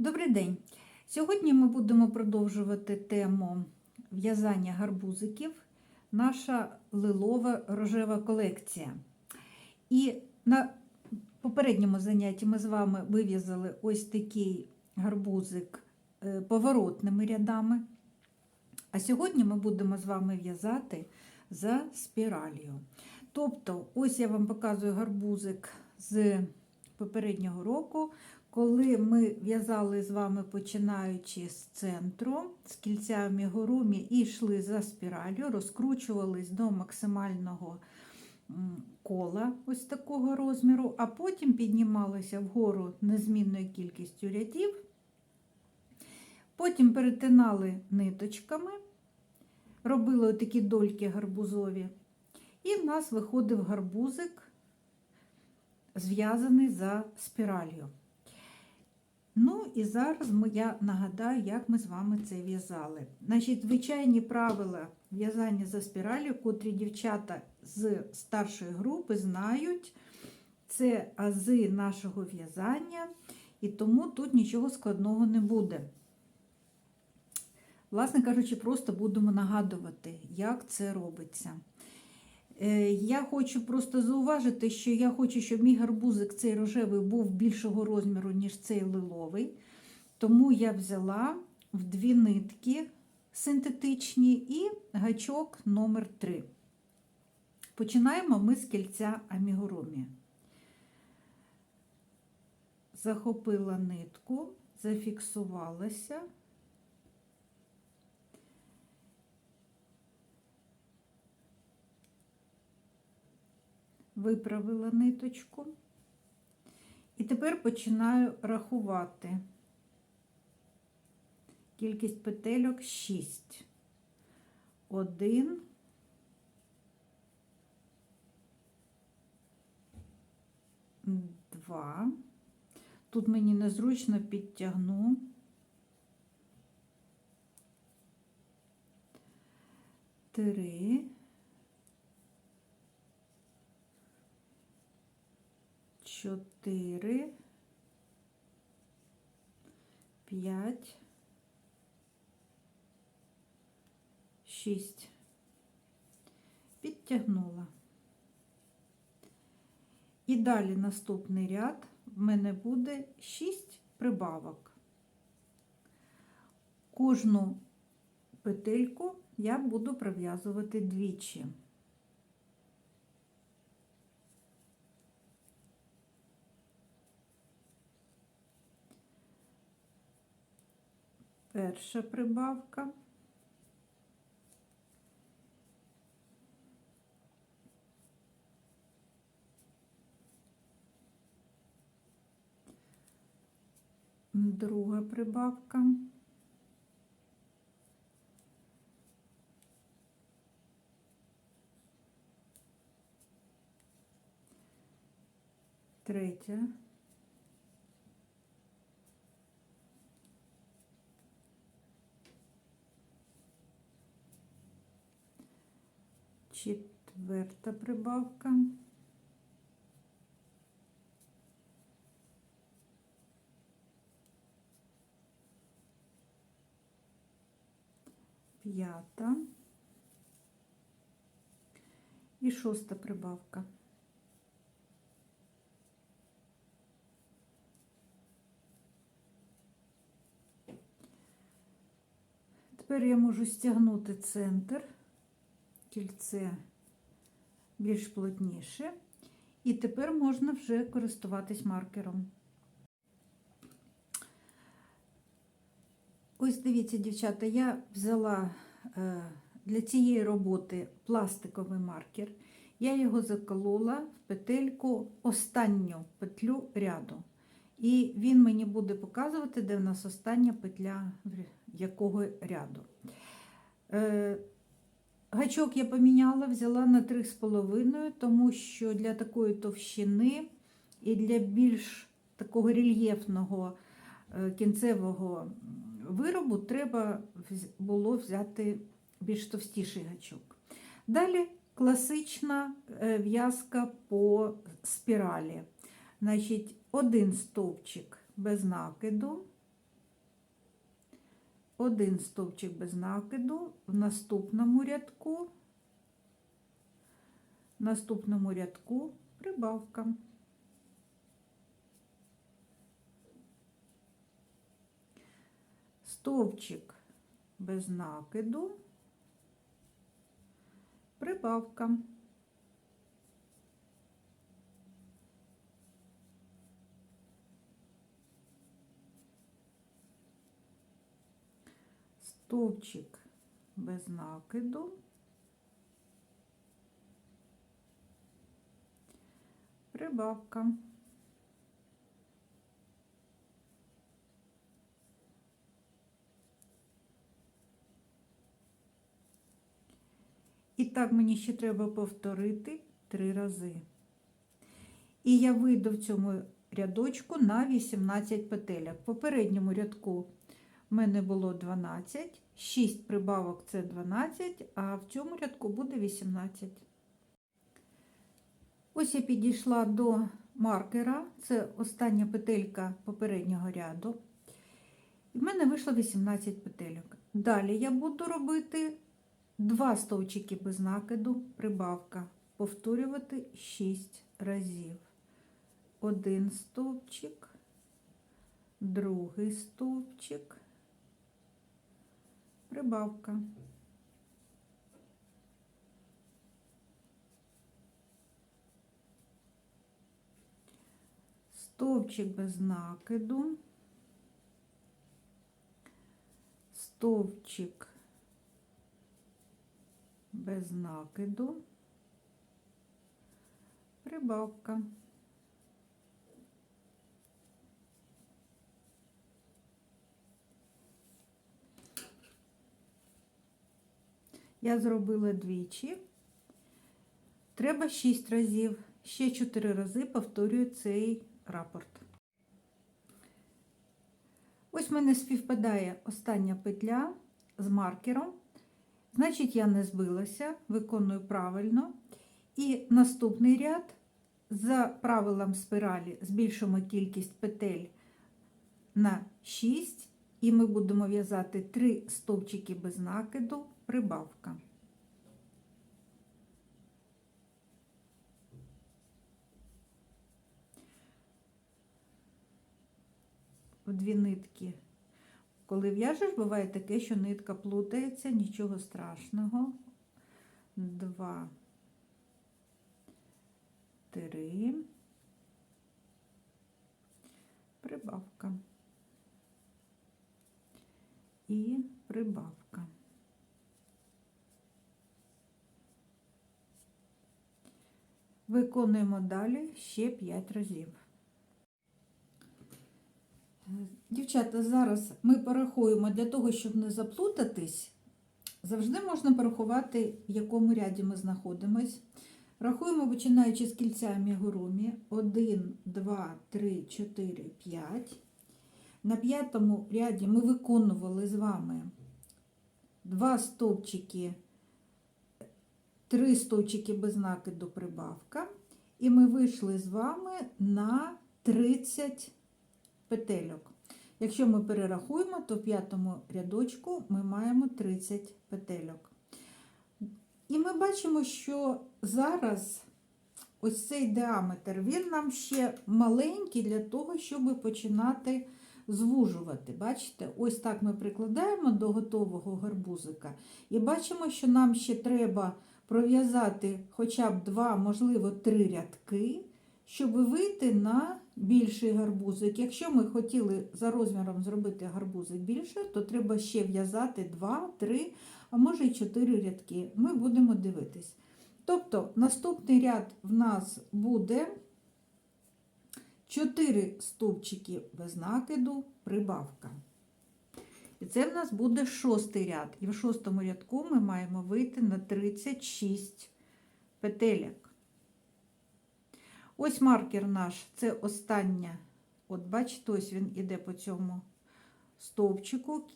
Добрий день! Сьогодні ми будемо продовжувати тему в'язання гарбузиків, наша лилова рожева колекція. І на попередньому занятті ми з вами вив'язали ось такий гарбузик е, поворотними рядами. А сьогодні ми будемо з вами в'язати за спіралью. Тобто, ось я вам показую гарбузик з попереднього року, коли ми в'язали з вами, починаючи з центру, з кільця амігурумі і йшли за спіралью, розкручувались до максимального кола ось такого розміру, а потім піднімалися вгору незмінною кількістю рядів, потім перетинали ниточками, робили такі дольки гарбузові, і в нас виходив гарбузик, зв'язаний за спіралью. Ну і зараз ми, я нагадаю, як ми з вами це в'язали. Значить, звичайні правила в'язання за спіралью, котрі дівчата з старшої групи знають, це ази нашого в'язання, і тому тут нічого складного не буде. Власне кажучи, просто будемо нагадувати, як це робиться. Е, Я хочу просто зауважити, що я хочу, щоб мій гарбузик цей рожевий був більшого розміру, ніж цей лиловий. Тому я взяла в дві нитки синтетичні і гачок номер 3 Починаємо ми з кільця амігурумі. Захопила нитку, зафіксувалася. Виправила ниточку. І тепер починаю рахувати. Кількість петельок 6. 1, 2. Тут мені незручно підтягну. Три. Чотири, п'ять, шість. Підтягнула. І далі наступний ряд в мене буде 6 прибавок. Кожну петельку я буду пров'язувати двічі. Перша прибавка. Друга прибавка. Третя. Четверта прибавка. П'ята і шоста прибавка. Тепер я можу стягнути центр кільце більш плотніше. І тепер можна вже користуватись маркером. Ось дивіться, дівчата, я взяла е, для цієї роботи пластиковий маркер. Я його заколола в петельку останню петлю ряду. І він мені буде показувати, де в нас остання петля якого ряду. Гачок я поміняла, взяла на 3,5, тому що для такої товщини і для більш такого рельєфного е, кінцевого виробу треба було взяти більш товстіший гачок. Далі класична е, в'язка по спіралі. Значить, один стовпчик без накиду, один стовпчик без накиду, в наступному рядку, в наступному рядку прибавка. Стовпчик без накиду, прибавка. Стовпчик без накиду, прибавка. І так мені ще треба повторити три рази. І я вийду в цьому рядочку на 18 петелек. В попередньому рядку в мене було 12, 6 прибавок це 12, а в цьому рядку буде 18. Ось я підійшла до маркера, це остання петелька попереднього ряду. І в мене вийшло 18 петельок. Далі я буду робити Два стовпчики без накиду, прибавка. Повторювати 6 разів. Один стовпчик, другий стовпчик, прибавка. Стовпчик без накиду, стовпчик без накиду, прибавка. Я зробила двічі. Треба 6 разів. Ще 4 рази повторюю цей рапорт. Ось в мене співпадає остання петля з маркером. Значить, я не збилася, виконую правильно. І наступний ряд за правилом спіралі збільшимо кількість петель на 6, і ми будемо в'язати 3 стовпчики без накиду, прибавка. В дві нитки коли в'яжеш, буває таке, що нитка плутається, нічого страшного. Два, три, прибавка і прибавка. Виконуємо далі ще 5 разів. Дівчата, зараз ми порахуємо для того, щоб не заплутатись, завжди можна порахувати, в якому ряді ми знаходимось. Рахуємо, починаючи з кільця мігурумі. 1, 2, 3, 4, 5. На п'ятому ряді ми виконували з вами два стовпчики, три стовпчики без накиду прибавка. І ми вийшли з вами на 30 петельок. Якщо ми перерахуємо, то в п'ятому рядочку ми маємо 30 петельок. І ми бачимо, що зараз ось цей діаметр, він нам ще маленький для того, щоб починати звужувати. Бачите, ось так ми прикладаємо до готового гарбузика. І бачимо, що нам ще треба пров'язати хоча б два, можливо, три рядки, щоб вийти на більший гарбузик. Якщо ми хотіли за розміром зробити гарбузик більше, то треба ще в'язати 2, 3, а може й 4 рядки. Ми будемо дивитись. Тобто, наступний ряд в нас буде 4 стовпчики без накиду, прибавка. І це в нас буде шостий ряд. І в шостому рядку ми маємо вийти на 36 петелек. Ось маркер наш, це остання. От, бачите, ось він іде по цьому стовпчику.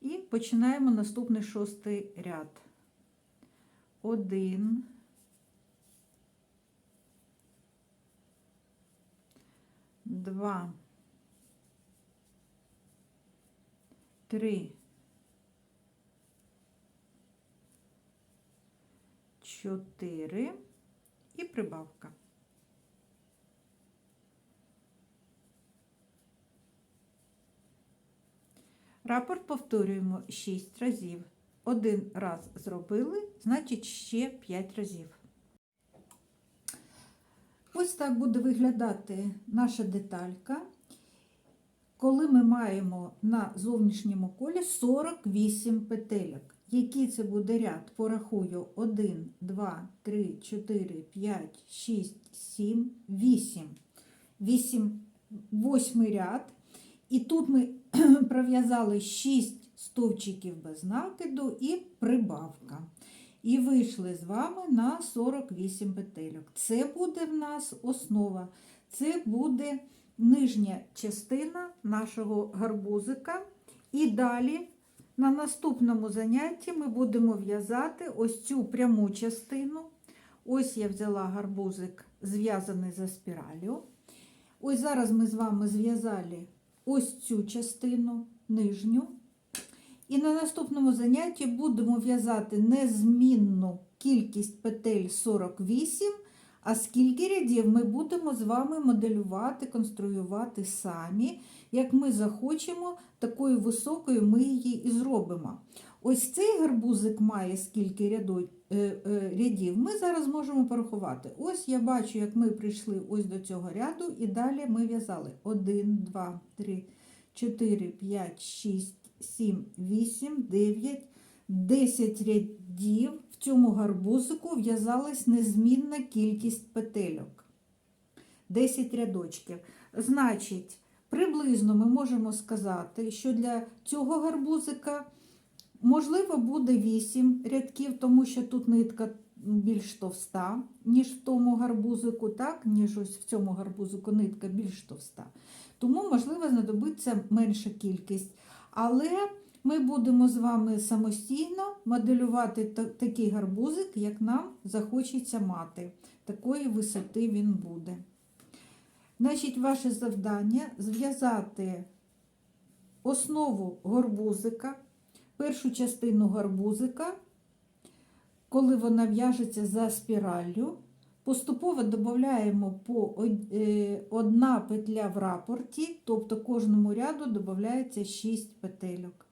І починаємо наступний шостий ряд. Один. Два. три, чотири і прибавка. Рапорт повторюємо 6 разів. Один раз зробили, значить ще 5 разів. Ось так буде виглядати наша деталька, коли ми маємо на зовнішньому колі 48 петельок. Який це буде ряд? Порахую 1, 2, 3, 4, 5, 6, 7, 8. 8, восьмий ряд. І тут ми пров'язали 6 стовпчиків без накиду і прибавка. І вийшли з вами на 48 петельок. Це буде в нас основа, це буде нижня частина нашого гарбузика. І далі на наступному занятті ми будемо в'язати ось цю пряму частину. Ось я взяла гарбузик, зв'язаний за спіралю. Ось зараз ми з вами зв'язали ось цю частину нижню. І на наступному занятті будемо в'язати незмінну кількість петель 48, а скільки рядів ми будемо з вами моделювати, конструювати самі. Як ми захочемо, такою високою ми її і зробимо. Ось цей гарбузик має скільки е, е, рядів, ми зараз можемо порахувати. Ось я бачу, як ми прийшли ось до цього ряду, і далі ми в'язали 1, 2, 3, 4, 5, 6, 7, 8, 9, 10 рядів. В цьому гарбузику в'язалась незмінна кількість петельок. 10 рядочків. Значить, приблизно ми можемо сказати, що для цього гарбузика можливо буде 8 рядків, тому що тут нитка більш товста, ніж в тому гарбузику, так? ніж ось в цьому гарбузику нитка більш товста. Тому, можливо, знадобиться менша кількість. Але ми будемо з вами самостійно моделювати такий гарбузик, як нам захочеться мати. Такої висоти він буде. Значить, ваше завдання зв'язати основу горбузика, першу частину гарбузика, коли вона в'яжеться за спіраллю. Поступово додаємо по е, одна петля в рапорті, тобто кожному ряду додається 6 петельок.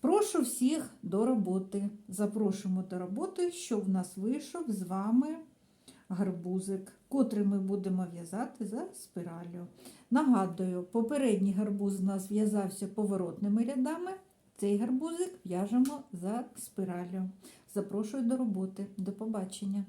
Прошу всіх до роботи. Запрошуємо до роботи, щоб в нас вийшов з вами гарбузик, котрий ми будемо в'язати за спіраллю. Нагадую, попередній гарбуз у нас в'язався поворотними рядами. Цей гарбузик в'яжемо за спіраллю. Запрошую до роботи. До побачення!